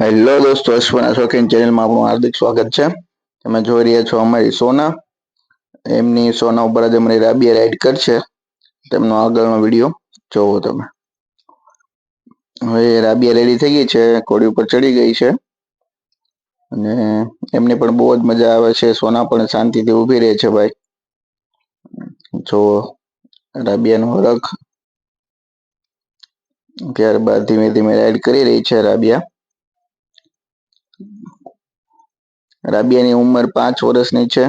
Hello દોસ્તો, અશ્વના શોખીન ચેનલમાં આપણું હાર્દિક સ્વાગત છે. તમે જોઈ રહ્યા છો અમારી સોના. એમની સોના ઉપર જ અમારી રાબિયા રાઈડ કરશે. તેમનો આગળનો વીડિયો જોવો તમે. હવે રાબિયા રેડી થઈ ગઈ છે કોડી ઉપર ચડી ગઈ છે. અને એમને પણ બહુ જ મજા આવે છે, સોના પણ શાંતિથી ઊભી રહે છે ભાઈ. જો રાબિયાનો રખ ત્યારબાદ ધીમે ધીમે રાઈડ કરી રહી છે રાબિયા. રાબિયાની ઉંમર પાંચ વર્ષની છે.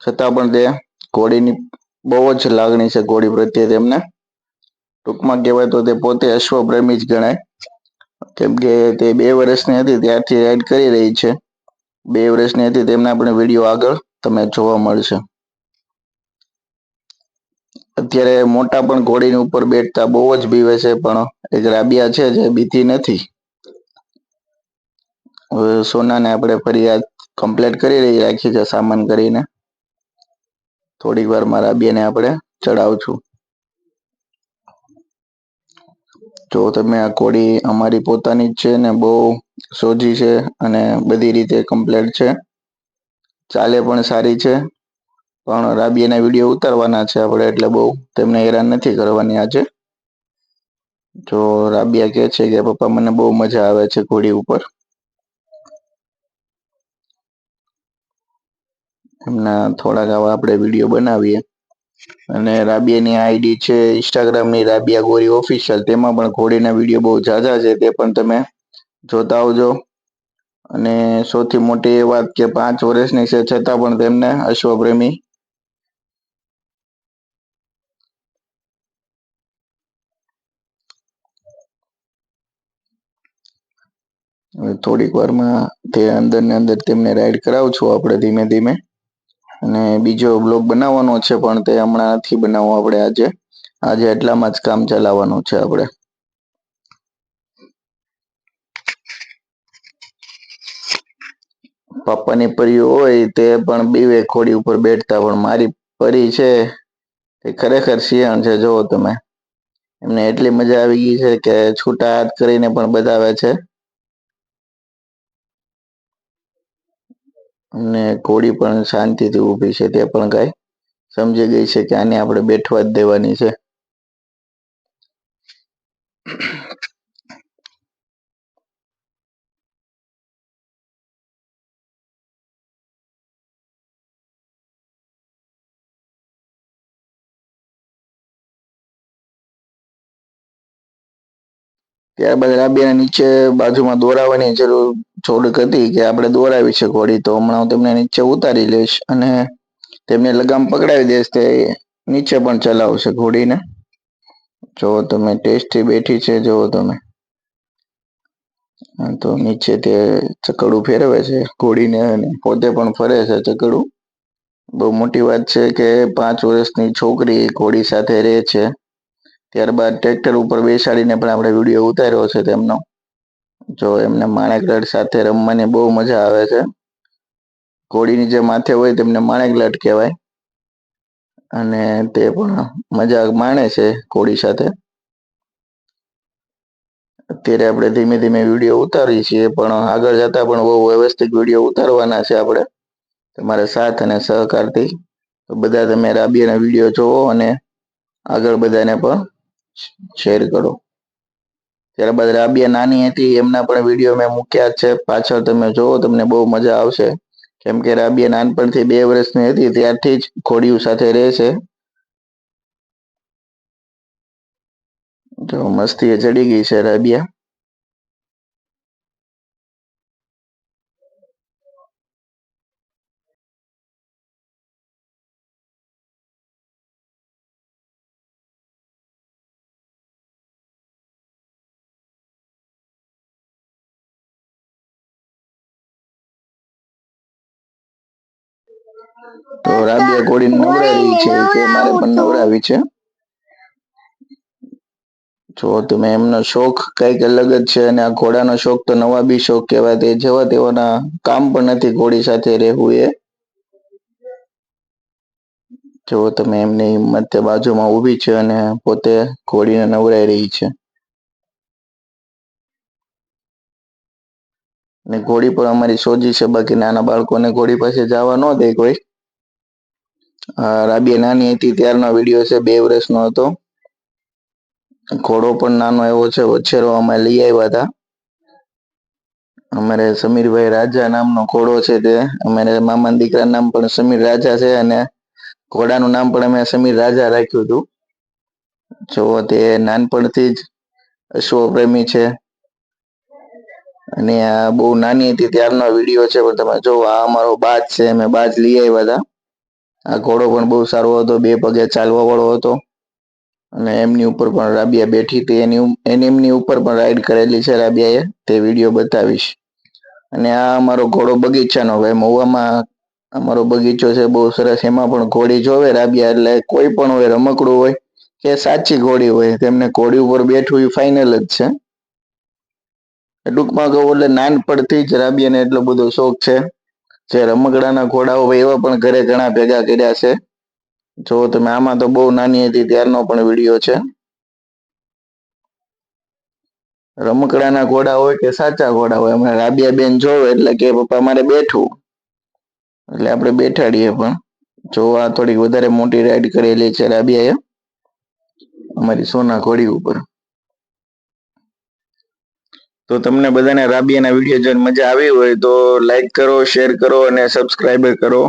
છતાં પણ તે ઘોડીની બહુ જ લાગણી છે ઘોડી પ્રત્યે તેમને. ટૂંકમાં કહેવાય તો તે પોતે અશ્વપ્રેમી જ ગણાય. કેમ કે તે બે વર્ષની હતી, ત્યારથી રાઈડ કરી રહી છે. બે વર્ષની હતી, તેમના પણ વીડિયો આગળ તમે જોવા મળશે. અત્યારે મોટા પણ ઘોડીની ઉપર બેઠતા બહુ જ બીવે છે, પણ એક રાબિયા છે જે બીતી નથી. સોનાને આપણે ફરિયાદ કમ્પ્લીટ કરી રહી, રાખી છે સામાન કરીને. થોડીક વાર મારા બેને આપણે ચડાવશું. જો તમે આ કોડી અમારી પોતાની જ છે ને બહુ સોજી છે અને બધી રીતે કમ્પ્લીટ છે. ચાલે પણ સારી છે. પણ રાબિયાના વીડિયો ઉતારવાના છે આપણે, એટલે બહુ તેમને હેરાન નથી કરવાની આજે. જો રાબિયા કહે છે કે, પપ્પા, મને બહુ મજા આવે છે ઘોડી ઉપર. એમના થોડાક આવા આપણે વીડિયો બનાવીએ. અને રાબિયાની આઈડી છે ઇન્સ્ટાગ્રામની રાબિયા ગોરી ઓફિશિયલ તેમાં પણ ઘોડીના વીડિયો બહુ ઝાઝા છે, તે પણ તમે જોતા આવજો. અને સૌથી મોટી એ વાત કે પાંચ વર્ષની છે, છતાં પણ તેમને અશ્વપ્રેમી. થોડીક વારમાં તે અંદર ને અંદર તેમને રાઈડ કરાવશું આપણે ધીમે ધીમે. અને બીજો બ્લોગ બનાવવાનો છે, પણ તે હમણાં નથી બનાવવો આપણે આજે. આજે એટલામાં જ કામ ચલાવવાનું છે આપણે. પપ્પાની પરી હોય તે પણ બીવે ખોડી ઉપર બેઠતા, પણ મારી પરી છે તે ખરેખર શિયાણ છે, જુઓ તમે. એમને એટલી મજા આવી ગઈ છે કે છૂટા હાથ કરીને પણ બતાવે છે. અને ઘોડી પણ શાંતિથી ઊભી છે, તે પણ ગાય સમજી ગઈ છે કે આને આપણે બેઠવા જ દેવાની છે. ત્યારબાદ રાબિયા નીચે બાજુમાં દોરાવાની જરૂર થોડીક હતી કે આપણે દોરાવી છે ઘોડી તો હમણાં હું તેમને નીચે ઉતારી લઈશ અને તેમને લગામ પકડાવી દઈશ તે નીચે પણ ચલાવશે ઘોડીને. જો તમે ટેસ્ટથી બેઠી છે, જો તમે. તો નીચે તે ચકડું ફેરવે છે, ઘોડીને અને પોતે પણ ફરે છે ચકડું. બહુ મોટી વાત છે કે પાંચ વર્ષની છોકરી ઘોડી સાથે રહે છે. ત્યારબાદ ટ્રેક્ટર ઉપર બેસાડીને પણ આપણે વીડિયો ઉતાર્યો છે તેમનો. જો એમને માણેકલટ સાથે રમવાની બહુ મજા આવે છે. ઘોડીની જે માથે હોય તેમને માણેકલટ કહેવાય. અને તે પણ મજા માણે છે ઘોડી સાથે. અત્યારે આપણે ધીમે ધીમે વીડિયો ઉતારીએ છીએ, પણ આગળ જતા પણ બહુ વ્યવસ્થિત વીડિયો ઉતારવાના છે આપણે. તમારા સાથ અને સહકારથી. બધા તમે રાબિયાના વીડિયો જોવો અને આગળ બધાને પણ શેર કરો. ત્યારબાદ રાબિયા નાની હતી, એમના પણ વીડિયો મેં મૂક્યા છે. પાછળ તમે જોવો, તમને બહુ મજા આવશે. કેમ કે રાબિયા નાનપણથી બે વર્ષની હતી, ત્યારથી જ ઘોડીઓ સાથે રહે છે. જો મસ્તી ચડી ગઈ છે રાબિયા. તો રાબિયા ઘોડીને નવરાવી છે કે મારે પણ નવરાવી છે? જો તમે એમનો શોખ કંઈક અલગ જ છે અને આ ઘોડાનો શોખ તો નવા બી શોખ કહેવાય તે જેવા તેવાના કામ પણ નથી ઘોડી સાથે રહેવું એ? જો તમે એમની હિંમત બાજુમાં ઊભી છે અને પોતે ઘોડીને નવરાઈ રહી છે. ને ઘોડી પણ અમારી સોજી છે બાકી નાના બાળકોને ઘોડી પાસે જવા ન દે કોઈ. આ રાબિયા નાની હતી, ત્યારનો વીડિયો છે, બે વર્ષનો હતો. ઘોડો પણ નાનો એવો છે વચ્છેરો અમે લઈ આવ્યા હતા. અમારે સમીરભાઈ રાજા નામનો ઘોડો છે તે. અમારે મામા દીકરા નામ પણ સમીર રાજા છે અને ઘોડાનું નામ પણ અમે સમીર રાજા રાખ્યું હતું. જો, તે નાનપણથી જ અશ્વપ્રેમી છે. અને આ બહુ નાની હતી, ત્યારનો વીડિયો છે, પણ તમે જો આ અમારો બાજ છે, અમે બાજ લઈ આવ્યા હતા. આ ઘોડો પણ બહુ સારો હતો, બે પગે ચાલવા વાળો હતો. અને એમની ઉપર પણ રાબિયા બેઠી હતી. એની એની, એમની ઉપર પણ રાઈડ કરેલી છે રાબિયાએ. તે વીડિયો બતાવીશ. અને આ અમારો ઘોડો બગીચાનો ભાઈ મહુવામાં અમારો બગીચો છે. બહુ સરસ. એમાં પણ ઘોડી જોવે રાબિયા. એટલે કોઈ પણ હોય, રમકડું હોય કે સાચી ઘોડી હોય, તેમને ઘોડી ઉપર બેઠવું એ ફાઇનલ જ છે. ટૂંકમાં કહું એટલે નાનપણથી જ રાબિયાને એટલો બધો શોખ છે. જે રમકડાના ઘોડાઓ એવા પણ ઘરે ઘણા ભેગા કર્યા છે. જો તમે આમાં તો બહુ નાની હતી ત્યારનો પણ વીડિયો છે. રમકડાના ઘોડા હોય કે સાચા ઘોડા હોય, હમણાં રાબિયા બેન જોવે એટલે કે પપ્પા મારે બેઠું. એટલે આપણે બેઠાડીએ પણ. જો આ થોડીક વધારે મોટી રાઈડ કરેલી છે રાબિયાએ. અમારી સોના ઘોડી ઉપર. તો તમને બધાને રાબિયાના વીડિયો જોઈને મજા આવી હોય તો લાઈક કરો શેર કરો અને સબસ્ક્રાઈબ કરો.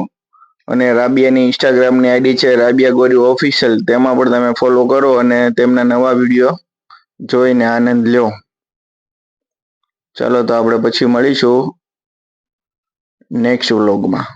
અને રાબિયાની ઇન્સ્ટાગ્રામની આઈડી છે રાબિયા ગોરી ઓફિશિયલ તેમાં પણ તમે ફોલો કરો અને તેમના નવા વીડિયો જોઈને આનંદ લ્યો. ચાલો તો આપણે પછી મળીશું નેક્સ્ટ વ્લોગમાં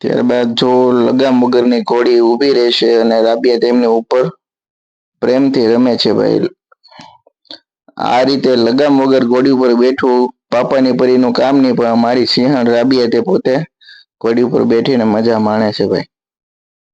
ત્યારબાદ જો લગામ વગરની ઘોડી ઊભી રહેશે અને રાબિયા તેમની ઉપર પ્રેમથી રમે છે ભાઈ. આ રીતે લગામ વગર ઘોડી ઉપર બેઠું પાપાની પરીનું કામ નહીં, પણ મારી સિંહણ રાબિયા તે પોતે ઘોડી ઉપર બેઠીને મજા માણે છે ભાઈ.